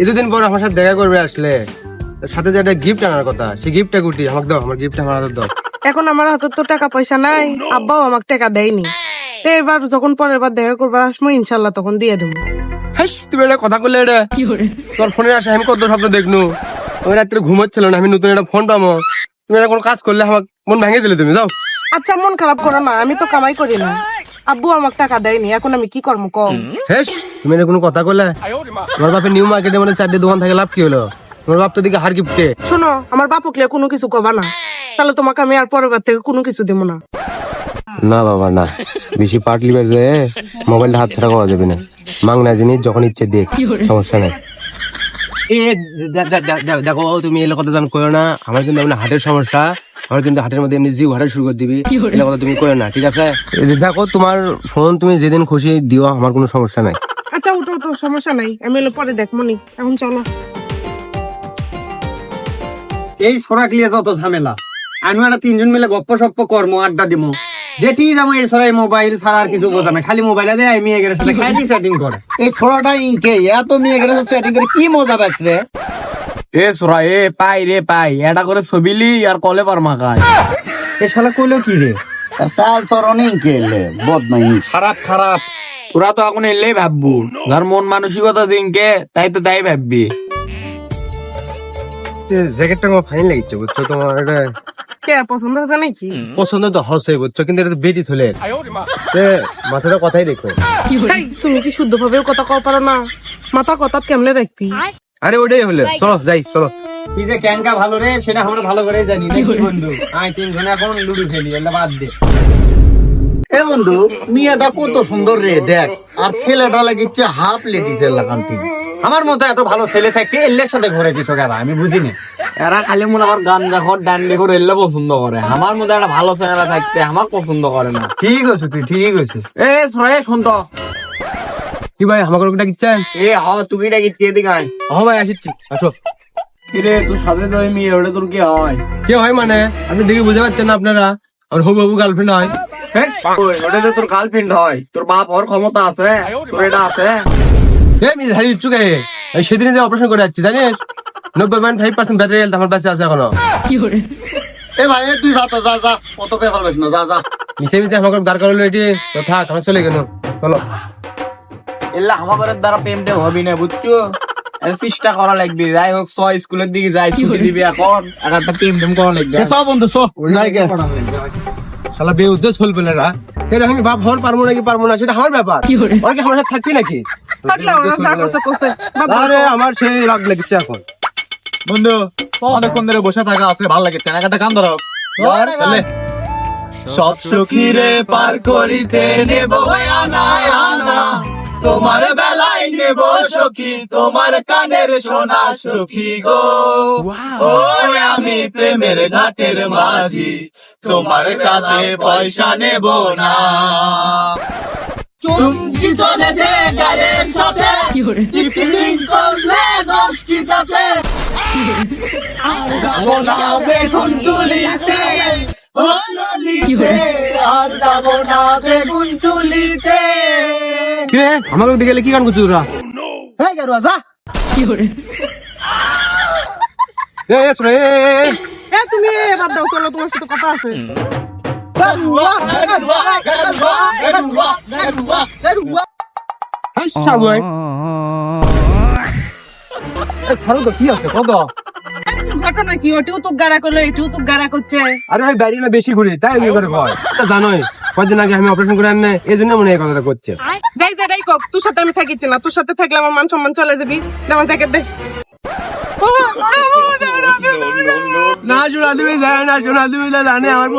এই দুদিন পর আমার সাথে দেখা করবে আসলে তার সাথে যে একটা গিফট আনার কথা সেই গিফটটা গুটি আমাকে দাও আমার গিফট আমার হাতে দাও। এখন আমার হাতে তো টাকা পয়সা নাই আব্বাও আমাকে টাকা দেয়নি। তো এবার যখন পরের বার দেখা করবার আসব ইনশাল্লাহ তখন দিয়ে দেবো। হাইস তুমি এটা কথা করলে এটা? তোমার ফোনে আসে আমি কত স্বপ্ন দেখনু? আমি রাত্রে ঘুমোচ্ছিল না আমি নতুন একটা ফোন পাবো তুমি এটা কোনো কাজ করলে আমার মন ভেঙে দিলে তুমি যাও। আচ্ছা মন খারাপ করো না আমি তো কামাই করি না। আব্বু আমাকে টাকা দেয়নি এখন আমি কি করব কম হেস তুমি এটা কোনো কথা করলে বাপের নিউ মার্কেটে মানে চারটে দোকান থাকে লাভ কি হলো? তোমার বাপ তো দিকে হার গিফটে শোনো আমার বাপকলে কোনো কিছু কবা না। তাহলে তোমাকে আমি আর পরের বার থেকে কোনো কিছু দেবো না। না বাবা না। বেশি পাট লিবে মোবাইলটা হাত ছাড়া করা যাবে না। মাংনা জিনিস যখন ইচ্ছে দেখ সমস্যা নাই। এ দে- দে- দে- দে- দেখো তুমি এলে কথা জান করো না। আমার কিন্তু এমনি হার্টের সমস্যা। আমার কিন্তু হার্টের মধ্যে এমনি জিও হার্টের শুরু করে দিবি। এলে কথা তুমি করো না ঠিক আছে? দেখো তোমার ফোন তুমি যেদিন খুশি দিও আমার কোনো সমস্যা নাই। উঠো সমস্যা নাই। আমি হলো পরে দেখব নি। এখন চলো। এই সরাক লিয়ে যত ঝামেলা আমি একটা তিনজন মিলে গপ্প সপ্প কর্ম আড্ডা দিব যেটি যাব এই সরাই মোবাইল ছাড়া আর কিছু বোঝা না খালি মোবাইলে দেয় আমি মেয়ে সাথে খালি সেটিং করে। এই সরাটা ইনকে এত মেয়ে সেটিং করে কি মজা পাচ্ছে রে? এ সোরা এ পাই রে পাই এটা করে ছবিলি আর কলে পার মাখায়। এ শালা কইলো কি রে? সাল চরণ ইনকে বদমাই খারাপ খারাপ। তোরা তো এখন এলেই ভাববু। যার মন মানসিকতা জিনকে তাই তো তাই ভাববি। জ্যাকেটটা আমার ফাইন লাগছে বুঝছ? তোমার এটা কে পছন্দ হয়েছে নাকি? পছন্দ তো হসে বুঝছ? কিন্তু এটা তো থলে। মাথাটা কথাই দেখো। তুমি কি শুদ্ধ ভাবেও কথা কও পারো না? মাথা কথা কেমনে আরে ওটাই হলে। চলো যাই চলো। কি যে ক্যানকা ভালো রে সেটা আমরা ভালো করে জানি। বন্ধু। তিনজনে এখন লুডু খেলি এটা বাদ দে। বন্ধু মিয়াটা কত সুন্দর রে দেখ। আর ছেলেটা লাগিচ্ছে হাফ লেডিসের লাগান তিনি। আমার মতো এত ভালো ছেলে থাকতে এল্লের সাথে ঘুরে দিছো গেলা আমি বুঝিনি। এরা খালি মনে আমার গান দেখো ডান দেখো এলে পছন্দ করে। আমার মধ্যে একটা ভালো ছেলেরা থাকতে আমার পছন্দ করে না। ঠিক আছে তুই ঠিক আছে এ সোরা এ শুন তো। কি ভাই আমাকে ওটা কিচ্ছেন এ হ তুই এটা কি কে দিকে আয়। হ ভাই আসিচ্ছি। আসো। কিরে তোর সাথে তো ওই মেয়ে ওটা তোর কি হয়? কি হয় মানে? আপনি দেখে বুঝতে পারছেন না আপনারা? আর হবু হবু গার্লফ্রেন্ড হয়। ওটা তো তোর গার্লফ্রেন্ড হয় তোর বাপ হওয়ার ক্ষমতা আছে তোর এটা আছে। এই সেদিনে যে অপারেশন করে যাচ্ছি জানিস? নব্বই point five percent battery health আমার কাছে আছে এখনও। এ ভাই তুই যা তো যা যা কত পেপার বেশ না যা যা। মিশে মিশে আমাকে দাঁড় করালো এটি। তো থাক আমার চলে গেল চলো। এলা আমার দ্বারা প্রেমটা হবি না বুঝছ? চেষ্টা করা লাগবে যাই হোক ছ স্কুলের দিকে যাই ছুটি দিবি এখন। একটা প্রেম টেম করা লাগবে। সব বন্ধু সব যাই গে। শালা বেউদ্দেশ হল না এটা আমি বাপ হওয়ার পারব নাকি পারব না সেটা আমার ব্যাপার। ওর কি আমার সাথে থাকবি নাকি। আরে আমার সেই রাগ লেগেছে এখন। বন্ধু অনেকক্ষণ ধরে বসে থাকা আছে ভালো লাগে। চেনাকাটা কান ধরো। সব সব সখীরে পার করিতে নেব আনায় আনা। তোমার বেলায় নেব সখী তোমার কানের সোনা সখী গো। ওই আমি প্রেমের ঘাটের মাঝি তোমার কাছে পয়সা নেব না। চুমকি চলেছে গায়ের সাথে টিপিং করলে যাব না বেগুন তুলিতে ও আর যাব না বেগুন তুলিতে কি রে আমার দিকে গেলে কি গান করছিস তোরা? হয়ে গেল যা। এ এ শোনো, এ, এ, এ, এ। এ তুমি এ দাও চলো তোমার সাথে কথা আছে। হাই, সাবুয়াই। এ, ছাড়ো তো কি আছে কত? ঘটনা কি? ওটিও তো গাড়া করল এটিও তো গাড়া করছে। আরে আমি না বেশি ঘুরি তাই আমি করে কয়? তা জানোই। কয়দিন আগে আমি অপারেশন করে আনলে এই জন্য মনে হয় এই কথাটা করছে যাই যাই কক তোর সাথে আমি থাকিচ্ছি না তোর সাথে থাকলে আমার মান সম্মান চলে যাবি যেমন থাকে দেখ না না আমার